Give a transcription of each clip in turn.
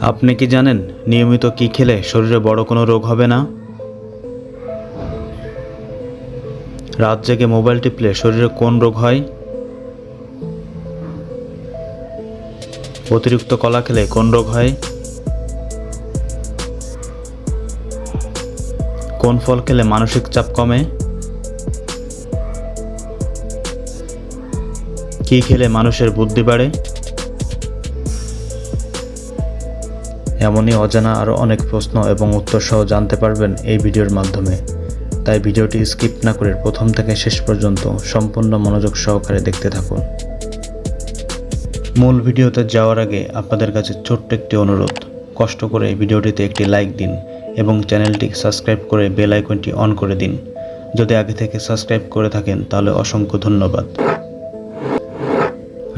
আপনি কি জানেন নিয়মিত কি খেলে শরীরে বড় কোনো রোগ হবে না? রাত জেগে মোবাইল টিপলে শরীরে কোন রোগ হয়? অতিরিক্ত কলা খেলে কোন রোগ হয়? কোন ফল খেলে মানসিক চাপ কমে? কি খেলে মানুষের বুদ্ধি বাড়ে? এমনই অজানা আরও অনেক প্রশ্ন এবং উত্তর সহ জানতে পারবেন এই ভিডিওর মাধ্যমে। তাই ভিডিওটি স্কিপ না করে প্রথম থেকে শেষ পর্যন্ত সম্পূর্ণ মনোযোগ সহকারে দেখতে থাকুন। মূল ভিডিওতে যাওয়ার আগে আপনাদের কাছে ছোট্ট একটি অনুরোধ। কষ্ট করে ভিডিওটিতে একটি লাইক দিন এবং চ্যানেলটি সাবস্ক্রাইব করে বেল আইকনটি অন করে দিন। যদি আগে থেকে সাবস্ক্রাইব করে থাকেন তাহলে অসংখ্য ধন্যবাদ।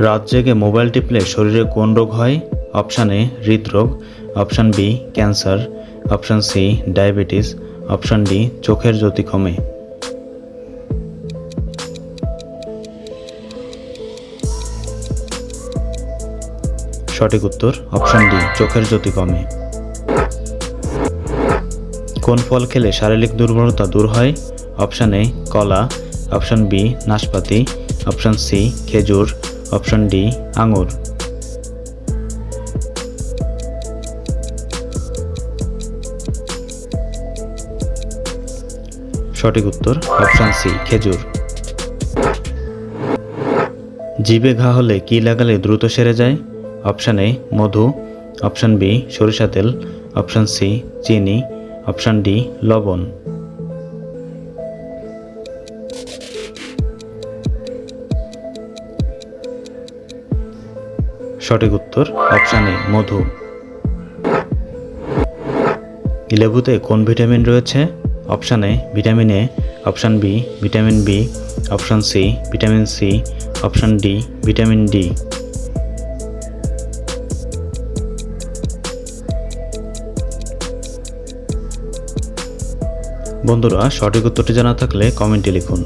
রাত জেগে মোবাইল টিপলে শরীরে কোন রোগ হয়? অপশান হৃদরোগ। Option B, cancer, option C, diabetes, option D, চোখের জ্যোতি কমে। সঠিক উত্তর, অপশান ডি, চোখের জ্যোতি কমে। কোন ফল খেলে শারীরিক দুর্বলতা দূর হয়? অপশান এ, কলা, অপশান বি, নাশপাতি, অপশান সি, খেজুর, অপশান ডি, আঙুর। সঠিক উত্তর, অপশান সি, খেজুর। জিভে ঘা হলে কি লাগালে দ্রুত সেরে যায়? অপশান এ, মধু। অপশান বি, সরিষা তেল। অপশান সি, চিনি। অপশান ডি, লবণ। সঠিক উত্তর, অপশান এ, মধু। লেবুতে কোন ভিটামিন রয়েছে? Option A, vitamin A, option B, vitamin B, option C, vitamin C, option D, vitamin D. বন্ধুরা, সঠিক উত্তরটি জানা থাকলে কমেন্টে লিখুন।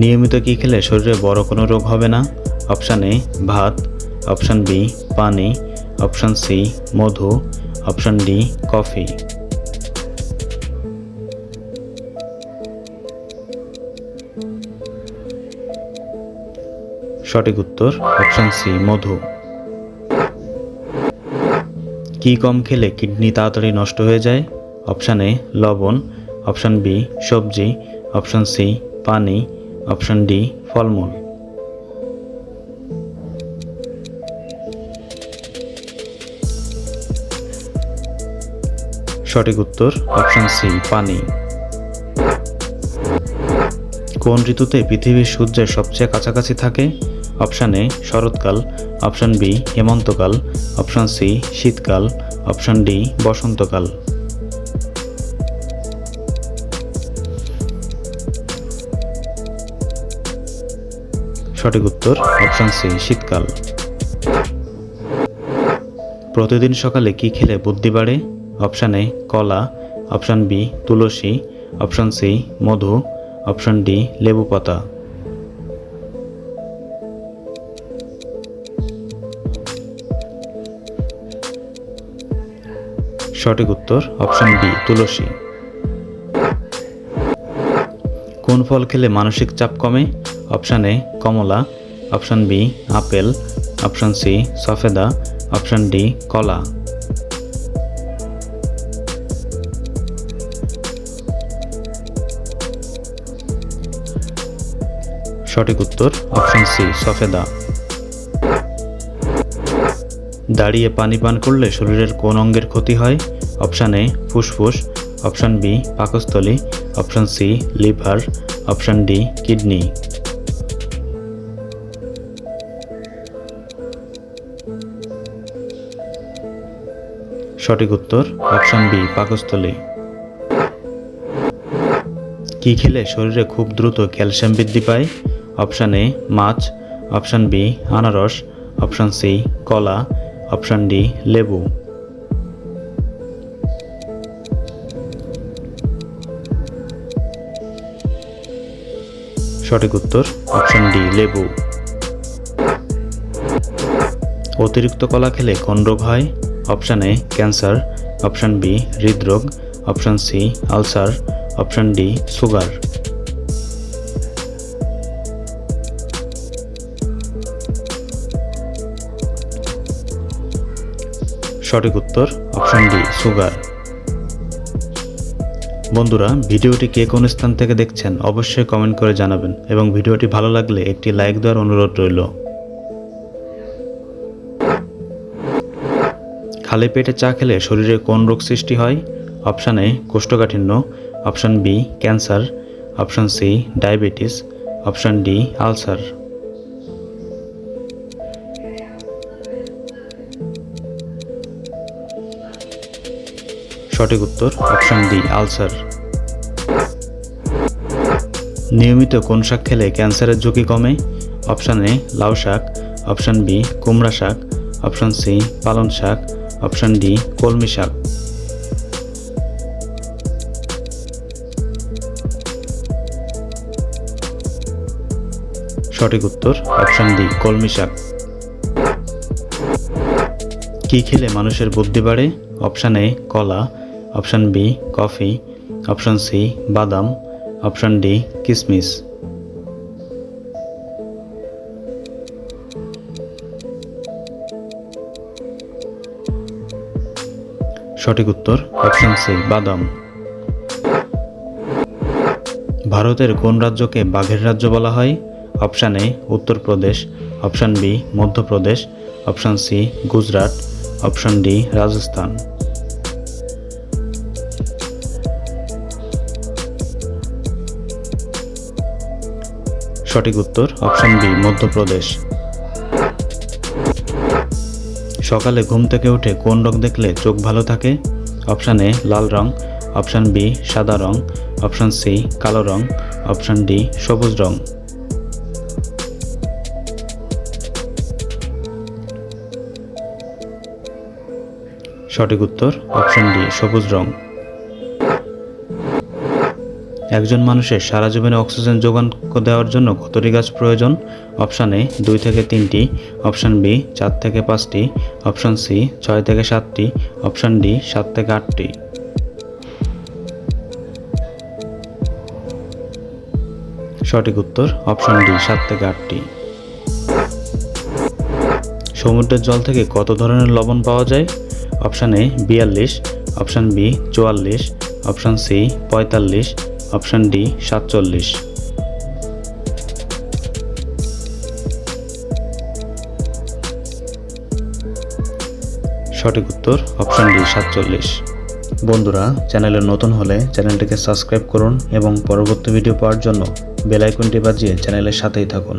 নিয়মিত কি খেলে শরীরে বড় কোনো রোগ হবে না? অপশান এ, ভাত, অপশান বি, পানি, অপশান সি, মধু, অপশান ডি, কফি। সঠিক উত্তর অপশান সি মধু। কি কম খেলে কিডনি তাড়াতাড়ি নষ্ট হয়ে যায়? অপশান এ লবণ। অপশান বি সবজি। অপশান সি পানি। অপশান ডি ফলমূল। সঠিক উত্তর অপশান সি পানি। কোন ঋতুতে পৃথিবীর সূর্যের সবচেয়ে কাছাকাছি থাকে? অপশান এ শরৎকাল, অপশান বি হেমন্তকাল, অপশান সি শীতকাল, অপশান ডি বসন্তকাল। সঠিক উত্তর অপশান সি শীতকাল। প্রতিদিন সকালে কি খেলে বুদ্ধি বাড়ে? অপশান এ কলা, অপশান বি তুলসী, অপশান সি মধু, অপশান ডি লেবু পাতা। সঠিক উত্তর, অপশান বি, তুলসী। কোন ফল খেলে মানসিক চাপ কমে? Option A, Kamala. Option B, apple. Option C, সফেদা। Option D, কলা। সঠিক উত্তর, অপশান সি, সফেদা। দাঁড়িয়ে পানি পান করলে শরীরের কোন অঙ্গের ক্ষতি হয়? অপশান এ, ফুসফুস, অপশান বি, পাকস্থলী, option C, liver, option D, kidney. সঠিক উত্তর, অপশান বি, পাকস্থলী। কি খেলে শরীরে খুব দ্রুত ক্যালসিয়াম বৃদ্ধি পায়? অপশান এ, মাছ, অপশান বি, আনারস, অপশান সি, কলা, অপশান ডি, লেবু। সঠিক উত্তর অপশন ডি লেবু। অতিরিক্ত কলা খেলে কোন রোগ হয়? Option A cancer option B হৃদরোগ। Option C ulcer option D sugar সঠিক উত্তর অপশান ডি সুগার বন্ধুরা, ভিডিওটি কে কোন স্থান থেকে দেখছেন অবশ্যই কমেন্ট করে জানাবেন এবং ভিডিওটি ভালো লাগলে একটি লাইক দেওয়ার অনুরোধ রইল। খালি পেটে চা খেলে শরীরে কোন রোগ সৃষ্টি হয়? অপশান এ, কোষ্ঠকাঠিন্য, option B, cancer, option C, diabetes, option D, ulcer. সঠিক উত্তর অপশন ডি, আলসার। নিয়মিত কোন শাক খেলে ক্যান্সারের ঝুঁকি কমে? অপশান এ, লাউ শাক। অপশান বি, কুমড়া শাক। অপশান সি, পালং শাক। অপশান ডি, কলমি শাক। সঠিক উত্তর অপশান ডি, কলমি শাক। কি খেলে মানুষের বুদ্ধি বাড়ে? অপশান এ, কলা। Option B, coffee, option C, বাদাম, অপশান ডি, কিসমিস। সঠিক উত্তর, অপশান সি, বাদাম। ভারতের কোন রাজ্যকে বাঘের রাজ্য বলা হয়? Option A, Uttar Pradesh, option B, Madhya Pradesh, option C, Gujarat, option D, Rajasthan. সঠিক উত্তর অপশান বি মধ্যপ্রদেশ। সকালে ঘুম থেকে উঠে কোন রং দেখলে চোখ ভালো থাকে? অপশান এ লাল রং। অপশান বি সাদা রং। অপশান সি কালো রং। অপশান ডি সবুজ রং। সঠিক উত্তর অপশান ডি সবুজ রং। একজন মানুষের সারা জীবনে অক্সিজেন যোগান দেওয়ার জন্য কতটি গাছ প্রয়োজন? অপশান এ, দুই থেকে তিনটি। অপশান বি, চার থেকে পাঁচটি। অপশান সি, ছয় থেকে সাতটি। অপশান ডি, সাত থেকে আটটি। সঠিক উত্তর, অপশান ডি, সাত থেকে আটটি। সমুদ্রের জল থেকে কত ধরনের লবণ পাওয়া যায়? অপশান এ, বিয়াল্লিশ। অপশান বি, চুয়াল্লিশ। অপশান সি, পঁয়তাল্লিশ। অপশান ডি, সাতচল্লিশ। সঠিক উত্তর, অপশান ডি, সাতচল্লিশ। বন্ধুরা, চ্যানেলে নতুন হলে চ্যানেলটিকে সাবস্ক্রাইব করুন এবং পরবর্তী ভিডিও পাওয়ার জন্য বেল আইকনটি বাজিয়ে চ্যানেলের সাথেই থাকুন।